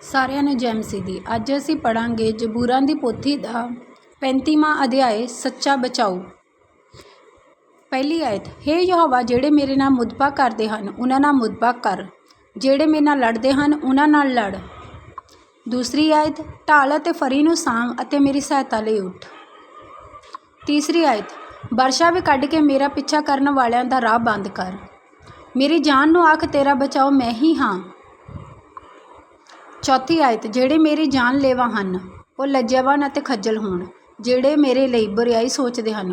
ਸਾਰਿਆਂ ਨੂੰ ਜੈ ਮਸੀਹ ਦੀ ਅੱਜ ਅਸੀਂ ਪੜਾਂਗੇ ਜਬੂਰਾਂ ਦੀ ਪੋਥੀ ਦਾ 35ਵਾਂ ਅਧਿਆਇ ਸੱਚਾ ਬਚਾਓ। ਪਹਿਲੀ ਆਇਤ, ਹੇ ਯਹੋਵਾ, ਜਿਹੜੇ ਮੇਰੇ ਨਾਲ ਮੁਦਬਾ ਕਰਦੇ ਹਨ, ਉਹਨਾਂ ਨਾਲ ਮੁਦਬਾ ਕਰ। ਜਿਹੜੇ ਮੇਰੇ ਨਾਲ ਲੜਦੇ ਹਨ, ਉਹਨਾਂ ਨਾਲ ਲੜ। ਦੂਸਰੀ ਆਇਤ, ਢਾਲ ਅਤੇ ਫਰੀ ਨੂੰ ਸਾਂਭ ਅਤੇ ਮੇਰੀ ਸਹਾਇਤਾ ਲਈ ਉੱਠ। ਤੀਸਰੀ ਆਇਤ, ਵਰਸ਼ਾ ਵੀ ਕੱਢ ਕੇ ਮੇਰਾ ਪਿੱਛਾ ਕਰਨ ਵਾਲਿਆਂ ਦਾ ਰਾਹ ਬੰਦ ਕਰ। ਮੇਰੀ ਜਾਨ ਨੂੰ ਆਖ, ਤੇਰਾ ਬਚਾਓ, ਮੈਂ ਹੀ ਹਾਂ। ਚੌਥੀ ਆਇਤ, ਜਿਹੜੇ ਮੇਰੀ ਜਾਨ ਲੈਵਾ ਹਨ, ਉਹ ਲੱਜਵਾਨ ਅਤੇ ਖੱਜਲ ਹੋਣ, ਜਿਹੜੇ ਮੇਰੇ ਲਈ ਬੁਰਿਆਈ ਸੋਚਦੇ ਹਨ,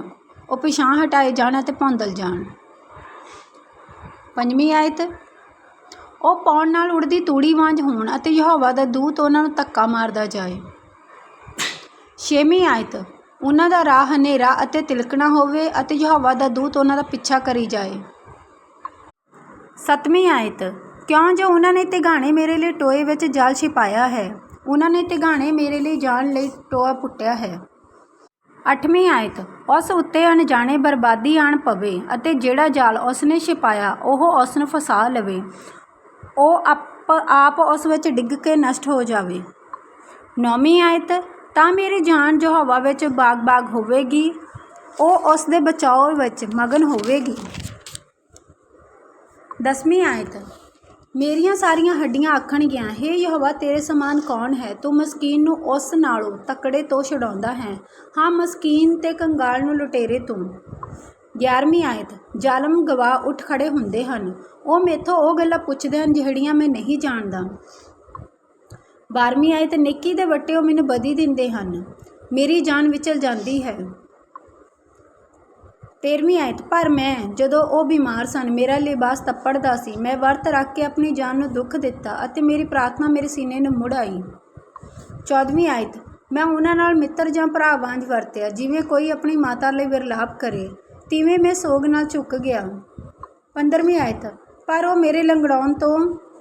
ਉਹ ਪਿਛਾਂਹ ਹਟਾਏ ਜਾਣ ਅਤੇ ਭੌਂਦਲ ਜਾਣ। ਪੰਜਵੀਂ ਆਇਤ, ਉਹ ਪੌਣ ਨਾਲ ਉੜਦੀ ਤੂੜੀ ਵਾਂਝ ਹੋਣ ਅਤੇ ਯਹੋਵਾ ਦਾ ਦੂਤ ਉਹਨਾਂ ਨੂੰ ਧੱਕਾ ਮਾਰਦਾ ਜਾਏ। ਛੇਵੀਂ ਆਇਤ, ਉਹਨਾਂ ਦਾ ਰਾਹ ਹਨੇਰਾ ਅਤੇ ਤਿਲਕਣਾ ਹੋਵੇ ਅਤੇ ਯਹੋਵਾ ਦਾ ਦੂਤ ਉਹਨਾਂ ਦਾ ਪਿੱਛਾ ਕਰੀ ਜਾਏ। ਸੱਤਵੀਂ ਆਇਤ ਕਿਉਂ ਜੋ ਉਹਨਾਂ ਨੇ ਤਿਗਾਣੇ ਮੇਰੇ ਲਈ ਟੋਏ ਵਿੱਚ ਜਾਲ ਛਿਪਾਇਆ ਹੈ? ਉਹਨਾਂ ਨੇ ਤਿਗਾਣੇ ਮੇਰੇ ਲਈ ਜਾਣ ਲਈ ਟੋਆ ਪੁੱਟਿਆ ਹੈ। ਅੱਠਵੀਂ ਆਇਤ, ਉਸ ਉੱਤੇ ਅਣਜਾਣੇ ਬਰਬਾਦੀ ਆਣ ਪਵੇ ਅਤੇ ਜਿਹੜਾ ਜਾਲ ਉਸ ਨੇ ਛਿਪਾਇਆ, ਉਹ ਉਸ ਨੂੰ ਫਸਾ ਲਵੇ। ਉਹ ਆਪ ਆਪ ਉਸ ਵਿੱਚ ਡਿੱਗ ਕੇ ਨਸ਼ਟ ਹੋ ਜਾਵੇ। ਨੌਵੀਂ ਆਇਤ, ਤਾਂ ਮੇਰੀ ਜਾਨ ਜੋ ਹਵਾ ਵਿੱਚ ਬਾਗ-ਬਾਗ ਹੋਵੇਗੀ, ਉਹ ਉਸ ਦੇ ਬਚਾਓ ਵਿੱਚ ਮਗਨ ਹੋਵੇਗੀ। ਦਸਵੀਂ ਆਇਤ ਮੇਰੀਆਂ ਸਾਰੀਆਂ ਹੱਡੀਆਂ ਆਖਣਗੀਆਂ ਹੇ ਯਹੋਵਾ, ਤੇਰੇ ਸਮਾਨ ਕੌਣ ਹੈ? ਤੂੰ ਮਸਕੀਨ ਨੂੰ ਉਸ ਨਾਲੋਂ ਤਕੜੇ ਤੋਂ ਛਡਾਉਂਦਾ ਹੈ। ਹਾਂ, ਮਸਕੀਨ ਤੇ ਕੰਗਾਲ ਨੂੰ ਲੁਟੇਰੇ ਤੂੰ। 11ਵੀਂ ਆਇਤ, ਜ਼ਾਲਮ ਗਵਾਹ ਉੱਠ ਖੜੇ ਹੁੰਦੇ ਹਨ। ਉਹ ਮੇਥੋਂ ਉਹ ਗੱਲਾਂ ਪੁੱਛਦੇ ਹਨ ਜਿਹੜੀਆਂ ਮੈਂ ਨਹੀਂ ਜਾਣਦਾ। 12ਵੀਂ ਆਇਤ, ਨੇਕੀ ਦੇ ਵੱਟੇ ਉਹ ਮੈਨੂੰ ਬਦੀ ਦਿੰਦੇ ਹਨ। ਮੇਰੀ ਜਾਨ ਵਿਚਲ ਜਾਂਦੀ ਹੈ। 13ਵੀਂ ਆਇਤ, ਪਰ ਮੈਂ ਜਦੋਂ ਉਹ ਬਿਮਾਰ ਸਨ, ਮੇਰਾ ਲਿਬਾਸ ਤੱਪੜਦਾ ਸੀ। ਮੈਂ ਵਰਤ ਰੱਖ ਕੇ ਆਪਣੀ ਜਾਨ ਨੂੰ ਦੁੱਖ ਦਿੱਤਾ ਅਤੇ ਮੇਰੀ ਪ੍ਰਾਰਥਨਾ ਮੇਰੇ ਸੀਨੇ ਨੂੰ ਮੁੜ ਆਈ। 14ਵੀਂ ਆਇਤ, ਮੈਂ ਉਹਨਾਂ ਨਾਲ ਮਿੱਤਰ ਜਾਂ ਭਰਾ ਵਾਂਝ ਵਰਤਿਆ, ਜਿਵੇਂ ਕੋਈ ਆਪਣੀ ਮਾਤਾ ਲਈ ਵਿਰਲਾਪ ਕਰੇ, ਤਿਵੇਂ ਮੈਂ ਸੋਗ ਨਾਲ ਝੁੱਕ ਗਿਆ। 15ਵੀਂ ਆਇਤ, ਪਰ ਉਹ ਮੇਰੇ ਲੰਗੜਾਉਣ ਤੋਂ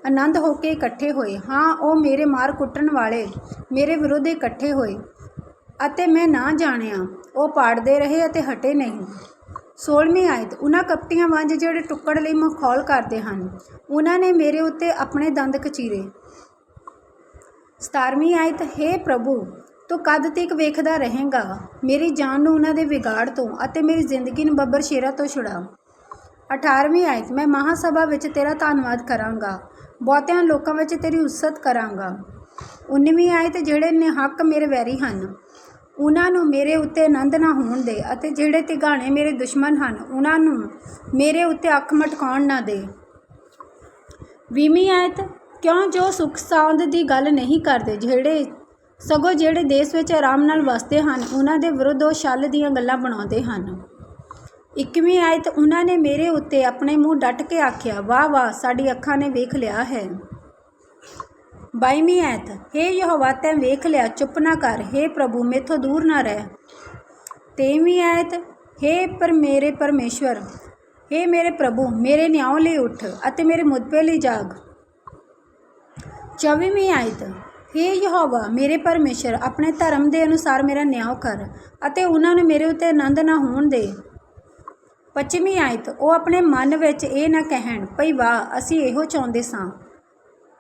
ਆਨੰਦ ਹੋ ਕੇ ਇਕੱਠੇ ਹੋਏ। ਹਾਂ, ਉਹ ਮੇਰੇ ਮਾਰ ਕੁੱਟਣ ਵਾਲੇ, ਮੇਰੇ ਵਿਰੁੱਧ ਇਕੱਠੇ ਹੋਏ ਅਤੇ ਮੈਂ ਨਾ ਜਾਣਿਆ। ਉਹ ਪਾੜਦੇ ਰਹੇ ਅਤੇ ਹਟੇ ਨਹੀਂ। 16ਵੀਂ ਆਇਤ, ਉਹਨਾਂ ਕਪਟੀਆਂ ਵਾਂਝ ਜਿਹੜੇ ਟੁੱਕੜ ਲਈ ਮਖੌਲ ਕਰਦੇ ਹਨ, ਉਹਨਾਂ ਨੇ ਮੇਰੇ ਉੱਤੇ ਆਪਣੇ ਦੰਦ ਕਚੀਰੇ 17ਵੀਂ ਆਇਤ हे ਪ੍ਰਭੂ, ਤੂੰ ਕਦ ਤੱਕ ਵੇਖਦਾ ਰਹੇਗਾ? ਮੇਰੀ ਜਾਨ ਨੂੰ ਉਹਨਾਂ ਦੇ ਵਿਗਾੜ ਤੋਂ ਅਤੇ ਮੇਰੀ ਜ਼ਿੰਦਗੀ ਨੂੰ ਬੱਬਰ ਸ਼ੇਰਾ ਤੋਂ ਛੁਡਾ 18ਵੀਂ ਆਇਤ, ਮੈਂ ਮਹਾਸਭਾ ਵਿੱਚ ਤੇਰਾ ਧੰਨਵਾਦ ਕਰਾਂਗਾ, ਬਹੁਤਿਆਂ ਲੋਕਾਂ ਵਿੱਚ ਤੇਰੀ ਉਸਤ ਕਰਾਂਗਾ। 19ਵੀਂ ਆਇਤ, ਜਿਹੜੇ ਨਿਹੱਕ ਮੇਰੇ ਵੈਰੀ ਹਨ ਉਹਨਾਂ ਨੂੰ ਮੇਰੇ ਉੱਤੇ ਆਨੰਦ ਨਾ ਹੋਣ ਦੇ ਅਤੇ ਜਿਹੜੇ ਤਿਗਾਣੇ ਮੇਰੇ ਦੁਸ਼ਮਣ ਹਨ, ਉਹਨਾਂ ਨੂੰ ਮੇਰੇ ਉੱਤੇ ਅੱਖ ਮਟਕਾਉਣ ਨਾ ਦੇ। ਵੀਹਵੀਂ ਆਇਤ, ਕਿਉਂ ਜੋ ਸੁਖ ਸਾਂਦ ਦੀ ਗੱਲ ਨਹੀਂ ਕਰਦੇ, ਜਿਹੜੇ ਸਗੋਂ ਜਿਹੜੇ ਦੇਸ਼ ਵਿੱਚ ਆਰਾਮ ਨਾਲ ਵਸਦੇ ਹਨ, ਉਹਨਾਂ ਦੇ ਵਿਰੁੱਧ ਉਹ ਛਲ ਦੀਆਂ ਗੱਲਾਂ ਬਣਾਉਂਦੇ ਹਨ। 21ਵੀਂ ਆਇਤ, ਉਹਨਾਂ ਨੇ ਮੇਰੇ ਉੱਤੇ ਆਪਣੇ ਮੂੰਹ ਡੱਟ ਕੇ ਆਖਿਆ ਵਾਹ ਵਾਹ ਸਾਡੀ ਅੱਖਾਂ ਨੇ ਵੇਖ ਲਿਆ ਹੈ। 22ਵੀਂ ਆਇਤ हे ਯਹੋਵਾ ਤੈਂ ਵੇਖ ਲਿਆ ਚੁੱਪ ਨਾ ਕਰ हे ਪ੍ਰਭੂ ਮੇਥੋਂ ਦੂਰ ਨਾ ਰਹਿ 23ਵੀਂ ਆਇਤ हे ਪਰ ਮੇਰੇ ਪਰਮੇਸ਼ਵਰ हे ਮੇਰੇ ਪ੍ਰਭੂ ਮੇਰੇ ਨਿਆਂ ਲਈ ਉੱਠ ਅਤੇ ਮੇਰੇ ਮੁਦਬੇ ਲਈ ਜਾਗ 24ਵੀਂ ਆਇਤ हे ਯਹੋਵਾ ਮੇਰੇ ਪਰਮੇਸ਼ਰ ਆਪਣੇ ਧਰਮ ਦੇ ਅਨੁਸਾਰ ਮੇਰਾ ਨਿਆਂ ਕਰ ਅਤੇ ਉਹਨਾਂ ਨੂੰ ਮੇਰੇ ਉੱਤੇ ਆਨੰਦ ਨਾ ਹੋਣ ਦੇ 25ਵੀਂ ਆਇਤ ਉਹ ਆਪਣੇ ਮਨ ਵਿੱਚ ਇਹ ਨਾ ਕਹਿਣ ਭਈ ਵਾਹ ਅਸੀਂ ਇਹੋ ਚਾਹੁੰਦੇ ਸਾਂ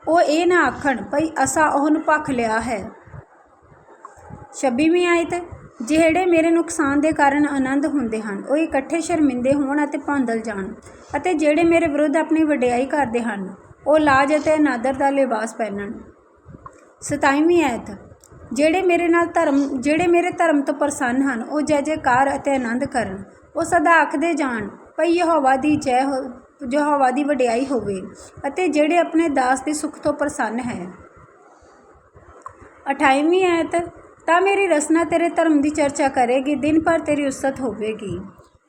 ਉਹ ਇਹ ਨਾ ਆਖਣ, ਭਈ ਅਸਾਂ ਉਹਨੂੰ ਭਖ ਲਿਆ ਹੈ। 26ਵੀਂ ਆਇਤ, ਜਿਹੜੇ ਮੇਰੇ ਨੁਕਸਾਨ ਦੇ ਕਾਰਨ ਆਨੰਦ ਹੁੰਦੇ ਹਨ, ਉਹ ਇਕੱਠੇ ਸ਼ਰਮਿੰਦੇ ਹੋਣ ਅਤੇ ਭਾਂਦਲ ਜਾਣ ਅਤੇ ਜਿਹੜੇ ਮੇਰੇ ਵਿਰੁੱਧ ਆਪਣੀ ਵਡਿਆਈ ਕਰਦੇ ਹਨ, ਉਹ ਲਾਜ ਅਤੇ ਅਨਾਦਰ ਦਾ ਲਿਬਾਸ ਪਹਿਨਣ। 27ਵੀਂ ਆਇਤ, ਜਿਹੜੇ ਮੇਰੇ ਨਾਲ ਧਰਮ, ਜਿਹੜੇ ਮੇਰੇ ਧਰਮ ਤੋਂ ਪ੍ਰਸੰਨ ਹਨ, ਉਹ ਜੈ ਜੈਕਾਰ ਅਤੇ ਆਨੰਦ ਕਰਨ। ਉਹ ਸਦਾ ਆਖਦੇ ਜਾਣ, ਭਈ ਯਹੋਵਾ ਦੀ ਜੈ ਹੋ ਯਹੋਵਾ ਦੀ ਵਡਿਆਈ ਹੋਵੇ ਅਤੇ ਜਿਹੜੇ ਆਪਣੇ ਦਾਸ ਦੇ ਸੁਖ ਤੋਂ ਪ੍ਰਸੰਨ ਹੈ। 28ਵੀਂ ਐਤ, ਤਾਂ ਮੇਰੀ ਰਸਨਾ ਤੇਰੇ ਧਰਮ ਦੀ ਚਰਚਾ ਕਰੇਗੀ, ਦਿਨ ਭਰ ਤੇਰੀ ਉਸਤ ਹੋਵੇਗੀ।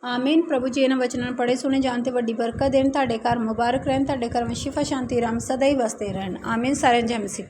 ਆਮੀਨ। ਪ੍ਰਭੂ ਜੀ ਇਹਨਾਂ ਵਚਨਾਂ ਨੂੰ ਪੜੇ ਸੁਣੇ, ਜਾਣ ਤੇ ਵੱਡੀ ਬਰਕਤ ਦੇਣ। ਤੁਹਾਡੇ ਘਰ ਮੁਬਾਰਕ ਰਹਿਣ, ਤੁਹਾਡੇ ਘਰ ਵਿੱਚ ਸ਼ਿਫਾ ਸ਼ਾਂਤੀ ਰਾਮ ਸਦਾ ਹੀ ਵਸਦੇ ਰਹਿਣ। ਆਮੀਨ। ਸਾਰਿਆਂ ਜੈ ਮਸੀਹ